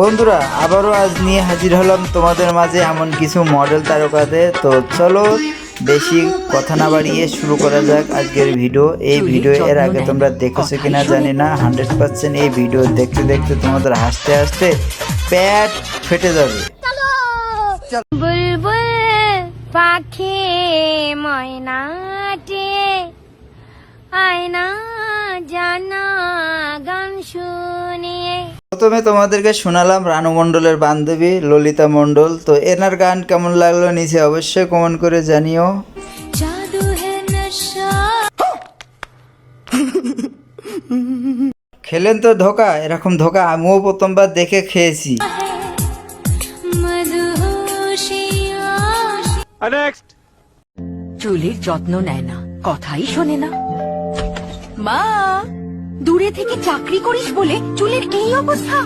বন্ধুরা আবারও আজ নিয়ে হাজির হলাম তোমাদের মাঝে এমন কিছু মডেল তারকাদের। তো চলো বেশি কথা না বাড়িয়ে শুরু করা যাক আজকের ভিডিও। এই ভিডিও এর আগে তোমরা দেখেছ কিনা জানি না হান্ড্রেড পার্সেন্ট এই ভিডিও দেখতে দেখতে তোমাদের হাসতে হাসতে প্যাট ফেটে যাবে। বুলবুল পাখি ময়নাটি আয়না জানা গান শুনিয়ে প্রথমে তোমাদেরকে শোনালাম রানু মণ্ডলের বান্ধবী ললিতা মণ্ডল। তো এনার গান কেমন লাগল নিচে অবশ্যই কমেন্ট করে জানিও। খেলেন তো ধোকা এরকম ধোকা আমিও প্রথমবার দেখে খেয়েছি। চুলের যত্ন নেয় না কথাই শোনে না। মা! দূরে থেকে চাকরি করিস বলে চুলের এই অবস্থা?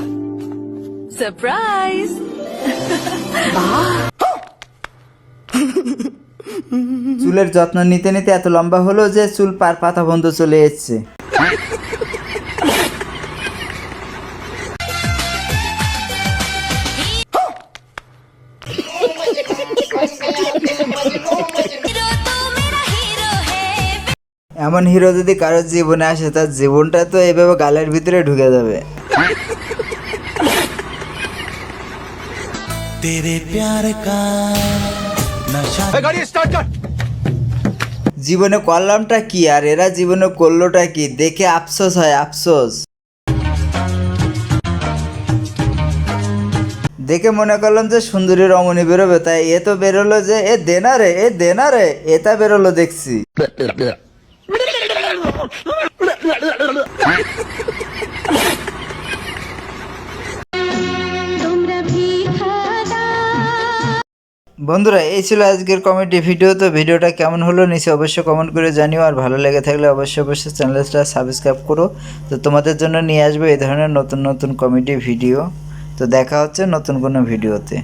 সারপ্রাইজ চুলের যত্ন নিতে নিতে এত লম্বা হলো যে চুল পার পাতা বন্ধ চলে এসছে। এমন হিরো যদি কারোর জীবনে আসে তার জীবনটা তো এভাবে গালের ভিতরে ঢুকে যাবে। জীবনে করলামটা কি? আর এরা জীবনে করলোটা কি? দেখে আফসোস হয় আফসোস। দেখে মনে করলাম যে সুন্দরী রমণী বেরোবে তাই এ তো বেরোলো যে এ দেনারে এ দেনারে এটা বেরোলো দেখছি। বন্ধুরা, এই ছিল আজকের কমেডি ভিডিও তো ভিডিওটা কেমন হলো নিচে অবশ্যই কমেন্ট করে জানিও। আর ভালো লেগে থাকলে অবশ্যই অবশ্যই চ্যানেলটা সাবস্ক্রাইব করো। তো তোমাদের জন্য নিয়ে আসব এই ধরনের নতুন নতুন কমেডি ভিডিও তো দেখা হচ্ছে নতুন কোনো ভিডিওতে